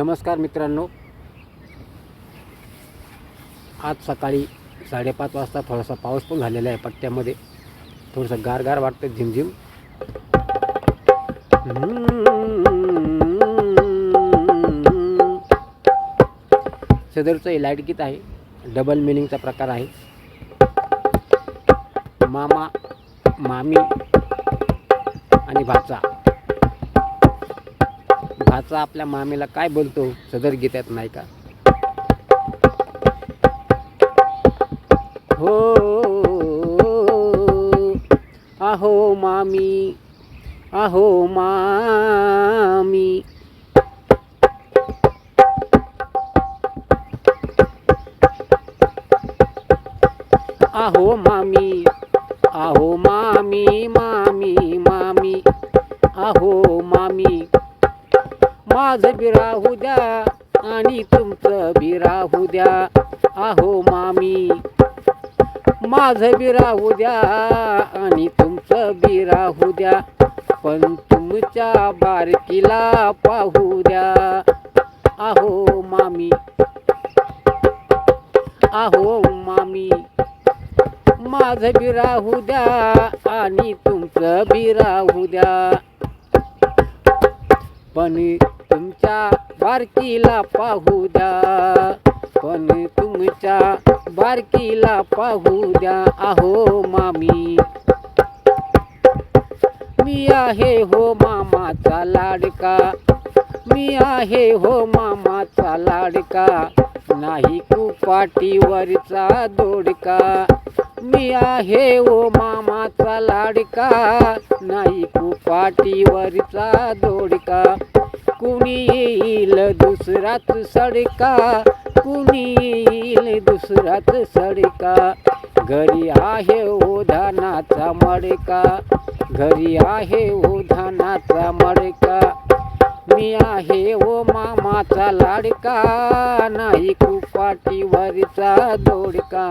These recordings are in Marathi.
नमस्कार मित्रांनो. आज सकाळी साडेपाच वाजता थोडासा पाऊस पण झालेला आहे पट्ट्यामध्ये. थोडंसं गारगार वाटतं झिमझिम. सदरचं हे लाइट गीत आहे. डबल मिनिंगचा प्रकार आहे. मामा मामी आणि भाचा. भाचा आपल्या मामीला काय बोलतो? सदर गीतात नाही का? हो आहो मामी आहो मामी. आहो मामी आहो मामी माझं बी राहू द्या आणि तुमचं बी राहू द्या. आहो मामी माझं बी राहू द्या आणि तुमचं बी राहू द्या. पण तुमच्या बारकीला पाहू द्या. आहो मामी आहो मामी माझं बी राहू द्या आणि तुमचं बी राहू द्या. पण तुमच्या बारकीला पाहू द्या. पण तुमच्या बारकीला पाहू द्या. आहो मामी. मी आहे हो मामाचा लाडका. मी आहे हो मामाचा लाडका. नाही कुपाटीवरचा दोडका. मी आहे ओ मामाचा लाडका. नाही कुपाटीवरचा दोडका. कुणी येईल दुसराच सडका? कुणी येईल दुसराच सडका? घरी आहे ओ मडका. घरी आहे ओ मडका. मी आहे ओ मामाचा लाडका नाही कुपाटीवरचा दोडका.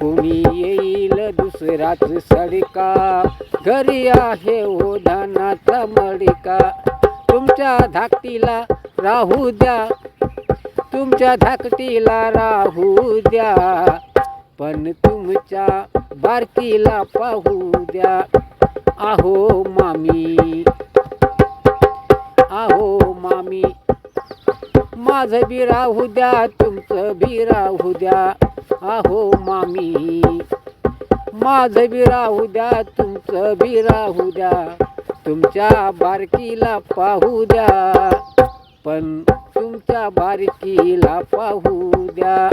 कुणी येईल दुसराच सडका? घरी आहे ओ धानाचा मडका. तुमच्या धाकटीला राहू द्या. तुमच्या धाकटीला राहू द्या. पण तुमच्या बारकीला पाहू द्या. आहो मामी. आहो मामी. माझं बी राहू द्या तुमचं बी राहू द्या. आहो मामी. माझं बी राहू द्या तुमचं बी राहू द्या. तुमच्या बारकीला पाहू द्या. पण तुमच्या बारकीला पाहू द्या.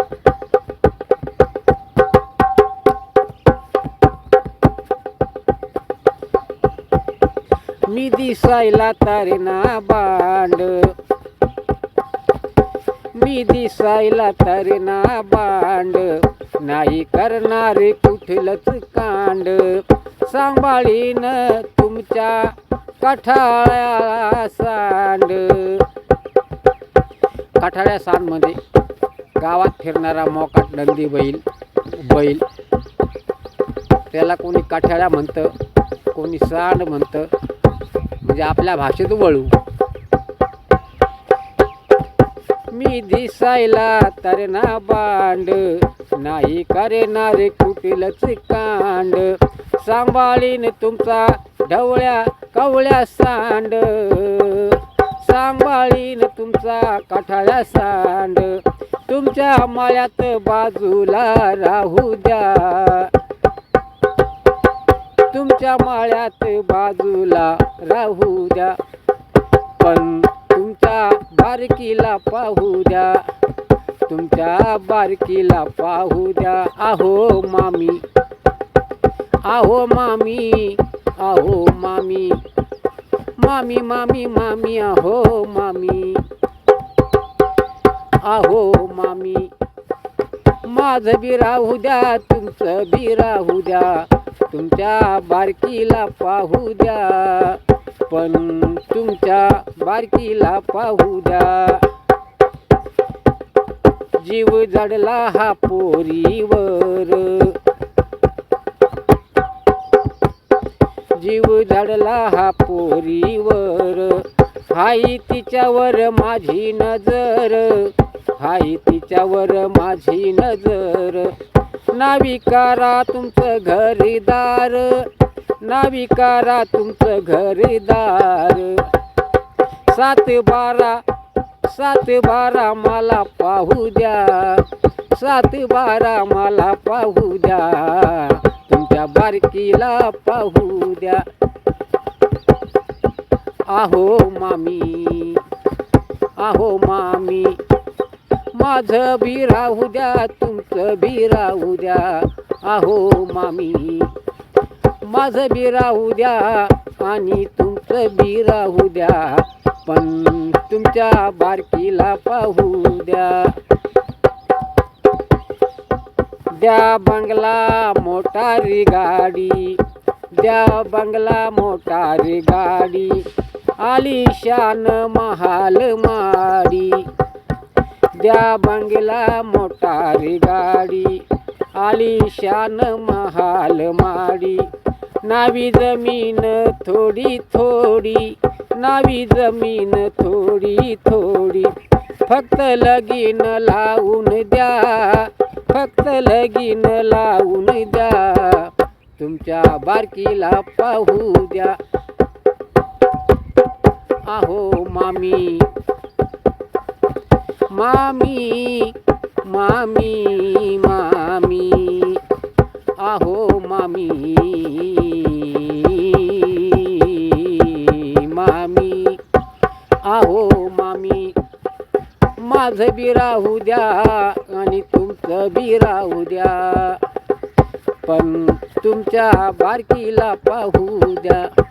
मी दिसायला तारणा बांड. मी दिसायला तारणा बांड. नाही करणारे कुठलंच कांड. सांभाळीन तुमच्या कठाळ्या सांड. कठाळ्या सांडमध्ये गावात फिरणारा मोकाट नंदी बैल बैल. त्याला कोणी काठाळ्या म्हणतं कोणी सांड म्हणतं. म्हणजे आपल्या भाषेत वळू. मी दिसायला तरणा बांड नाही करणारे कुठलंच कांड. सांभाळीन तुमचा ढवळ्या कवळ्या सांड. सांभाळीन तुमचा काठाळ्या सांड. तुमच्या माळ्यात बाजूला राहू द्या. तुमच्या माळ्यात बाजूला राहू द्या. पण तुमच्या बारकीला पाहू द्या. तुमच्या बारकीला पाहू द्या. आहो मामी. आहो मामी. आहो मामी. मामी मामी मामी आहो मामी. आहो मामी. माझं बी राहू द्या तुमचं बी राहू द्या. तुमच्या बारकीला पाहू द्या. पण तुमच्या बारकीला पाहू द्या. जीव जडला हा पोरीवर. जीव जडला हा पोरीवर. हाई तिच्यावर माझी नजर. हाई तिच्यावर माझी नजर. नाविकारा तुमचं घरदार. नाविकारा तुमचं घरदार. सात बारा सात बारा मला पाहू द्या. सात बारा मला पाहू द्या. त्या बारकीला पाहू द्या. आहो मामी आहो मामी माझं बी राहू द्या तुमचं बी राहू द्या. आहो मामी माझं बी राहू द्या आणि तुमचं बी राहू द्या. पण तुमच्या बारकीला पाहू द्या. द्या बंगला मोटारी गाडी. द्या बंगला मोटारी गाडी. आलिशान महाल माडी. द्या बंगला मोटारी गाडी. आलिशान महाल माडी. नावी जमीन थोडी थोडी. नावी जमीन थोडी थोडी. फक्त लगीन लावून द्या. फक्त लगीन लावून द्या. तुमच्या बारकीला पाहू द्या. आहो मामी. मामी मामी मामी. आहो मामी. मामी. आहो मामी. माझं बी राहू द्या आणि कभी राहू द्या. पण तुमच्या बारकीला पाहू द्या.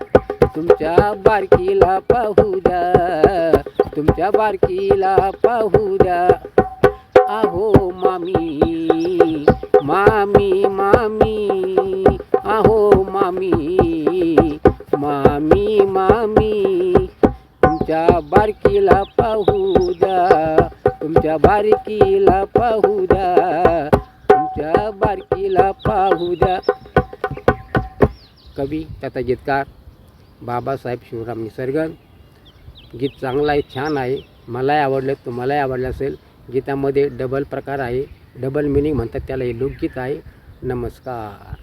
तुमच्या बारकीला पाहू द्या. तुमच्या बारकीला पाहू द्या. आहो मामी मामी मामी आहो मामी मामी मामी तुमच्या बारकीला पाहू द्या. तुमच्या बारकीला पाहू द्या. कवी तथा गीतकार बाबासाहेब शिवराम निसर्गन. गीत चांगलं आहे छान आहे. मलाही आवडलं तुम्हालाही आवडलं असेल. गीतामध्ये डबल प्रकार आहे. डबल मिनिंग म्हणतात त्याला हे लोकगीत आहे. नमस्कार.